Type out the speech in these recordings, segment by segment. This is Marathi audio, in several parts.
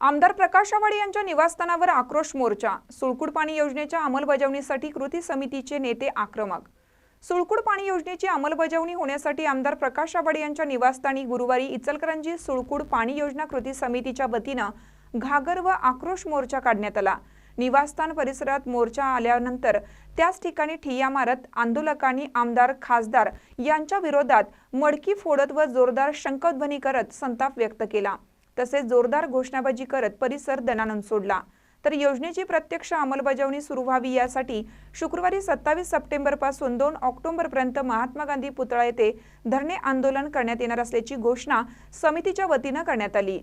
आमदार प्रकाश आवाडे यांच्या निवासस्थानावर आक्रोश मोर्चा सुळकुड पाणी योजनेच्या अंमलबजावणीसाठी कृती समितीचे नेते आक्रमक. सुळकुड पाणी योजनेची अंमलबजावणी होण्यासाठी आमदार प्रकाश आवाडे यांच्या निवासस्थानी गुरुवारी इचलकरंजी सुळकुड पाणी योजना कृती समितीच्या वतीनं घागर व आक्रोश मोर्चा काढण्यात आला. निवासस्थान परिसरात मोर्चा आल्यानंतर त्याच ठिकाणी ठिय्या मारत आंदोलकांनी आमदार खासदार यांच्या विरोधात मडकी फोडत व जोरदार शंकध्वनी करत संताप व्यक्त केला. तसेच जोरदार घोषणाबाजी करत परिसर दणानून सोडला. तर योजनेची प्रत्यक्ष अंमलबजावणी सुरू व्हावी यासाठी शुक्रवारी सत्तावीस सप्टेंबरपासून दोन ऑक्टोबर पर्यंत महात्मा गांधी पुतळा येथे धरणे आंदोलन करण्यात येणार असल्याची घोषणा समितीच्या वतीनं करण्यात आली.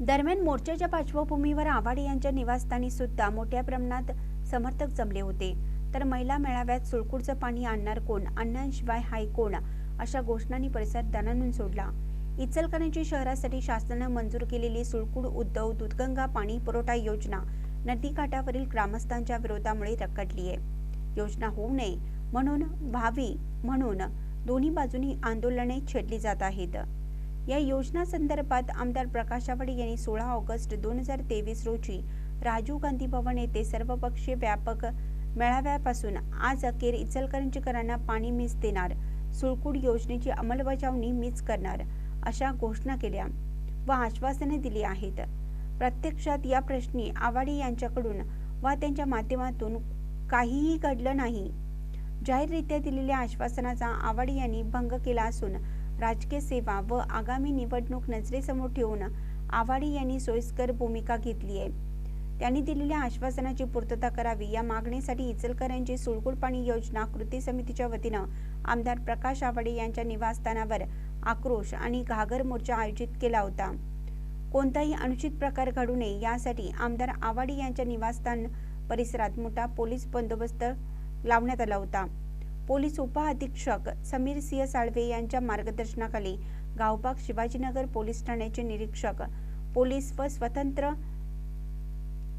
दरम्यान मोर्चाच्या पार्श्वभूमीवर आवाडे यांच्या निवासस्थानी सुद्धा मोठ्या प्रमाणात समर्थक जमले होते. तर महिला मेळाव्यात सुळकुडचं पाणी आणणार कोण? अण्णांशिवाय हाय कोण? अशा घोषणांनी परिसर दणानून सोडला. इचलकरंजी शहरासाठी शासनानं मंजूर केलेली सुळकुड उद्धव दूधगंगा पाणी पुरवठा योजना नदीकाठावरील ग्रामस्थांच्या विरोधामुळे रखडली आहे. योजना होऊ नये म्हणून व्हावी म्हणून दोन्ही बाजूनी आंदोलने छेडली जात आहेत. या योजना संदर्भात आमदार प्रकाश आवाडे यांनी सोळा ऑगस्ट दोन हजार तेवीस रोजी राजीव गांधी भवन येथे सर्वपक्षीय व्यापक मेळाव्यापासून आज अखेर इचलकरंजीकरांना पाणी मीच देणार सुळकुड योजनेची अंमलबजावणी मीच करणार अशा घोषणा केल्या व आश्वासने दिली आहेत. प्रत्यक्षात या प्रश्नी आवाडे यांच्याकडून वा त्यांच्या माध्यमातून काहीही घडलं नाही. जाहीररित्या दिलेल्या आश्वासनाचा आवाडे यांनी भंग केला असून राजकीय सेवा व आगामी निवडणूक नजरेसमोर ठेवून आवाडे यांनी सोयीस्कर भूमिका घेतली आहे. त्यांनी दिलेल्या आश्वासनाची पूर्तता करावी. या मागणीसाठी इचलकरांची सुळकुड पाणी योजना कृती समितीच्या वतीनं आमदार प्रकाश आवाडे यांच्या निवासस्थानावर आक्रोश आणि घागर मोर्चा आयोजित केला होता. कोणताही अनुचित प्रकार घडू नये यासाठी आमदार आवाडे यांच्या निवासस्थान परिसरात मोठा पोलीस बंदोबस्त लावण्यात आला होता. पोलीस उपअधीक्षक समीर सिंह साळवे यांच्या मार्गदर्शनाखाली गावबाग शिवाजीनगर पोलीस ठाण्याचे निरीक्षक पोलीस व स्वतंत्र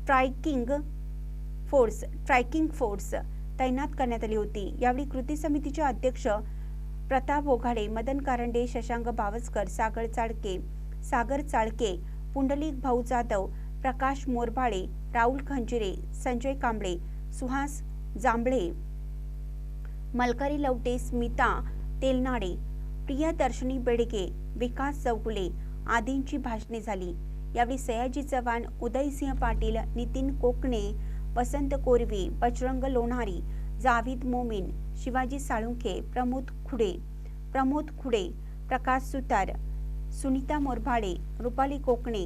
ट्रायकिंग फोर्स ट्रायकिंग फोर्स तैनात करण्यात आली होती. यावेळी कृती समितीचे अध्यक्ष प्रताप ओघाडे मदन कारंडे शशांक बावसकर सागर चाळके सागर चाळके पुंडलिक भाऊ जाधव प्रकाश मोरभाळे राहुल खंजिरे संजय कांबळे सुहास जांभळे मलकारी लवटे स्मिता तेलनाडे प्रियदर्शनी बेडगे विकास चौगुले आदींची भाषणे झाली. यावेळी सयाजी चव्हाण उदयसिंह पाटील नितीन कोकणे वसंत कोरवी बजरंग लोणारी जावीद मोमीन शिवाजी साळुंखे प्रमोद खुडे प्रमोद खुडे प्रकाश सुतार सुनीता मोरभाडे रुपाली कोकणे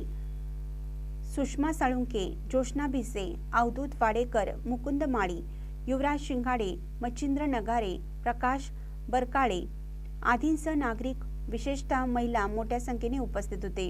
सुषमा साळुंखे जोशना भिसे अवधूत वाडेकर मुकुंद माळी युवराज शिंगाडे मच्छिंद्र नगारे प्रकाश बरकाळे आदींसह नागरिक विशेषतः महिला मोठ्या संख्येने उपस्थित होते.